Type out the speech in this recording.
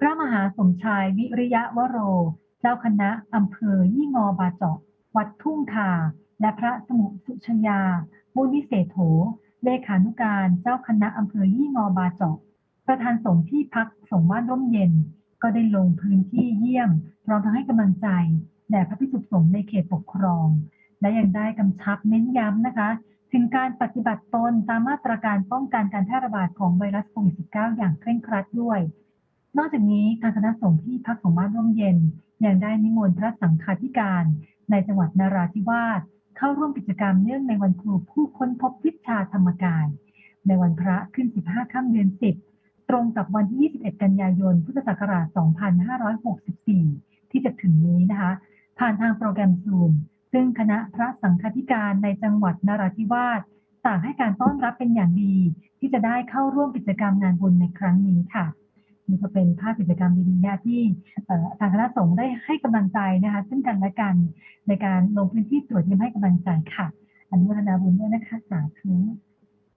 พระมหาสมชายวิริยะวโร เจ้าคณะอำเภอยี่งอบาเจาะวัดทุ่งคา และพระสมุสุชยามุนิเศษโถ เลขานุการเจ้าคณะอำเภอยี่งอบาเจาะประธานสงฆ์ที่พักสงฆ์บ้านร่มเย็น ก็ได้ลงพื้นที่เยี่ยมพร้อมทั้งให้กำลังใจแด่พระภิกษุสงฆ์ในเขตปกครอง และยังได้กำชับเน้นย้ำนะคะ ถึงการปฏิบัติตนตามมาตรการป้องกันการแพร่ระบาดของไวรัสโควิด -19 อย่างเคร่งครัดด้วย นอกจากนี้ทางคณะสงฆ์ที่พักของบ้านร่มเย็น ยังได้นิมนต์พระสังฆาธิการในจังหวัดนาราธิวาสเข้าร่วมกิจกรรมเนื่องในวันครูผู้ค้นพบวิชาธรรมกาย ในวันพระขึ้น 15 ค่ำเดือน 10 ตรงกับวันที่ 21 กันยายน พุทธศักราช 2564 ที่จะถึงนี้นะคะ ผ่านทางโปรแกรมซูมซึ่งคณะพระสังฆาธิการในจังหวัดนราธิวาสต่างให้การต้อนรับเป็นอย่างดี ที่จะได้เข้าร่วมกิจกรรมงานบุญในครั้งนี้ค่ะ นี่ก็เป็นภาพกิจกรรมดีๆนะที่ทางคณะสงฆ์ได้ให้กำลังใจนะคะซึ่งกันและกันในการลงพื้นที่ตรวจเยี่ยมให้กำลังใจค่ะอนุโมทนาบุญด้วยนะคะสาธุ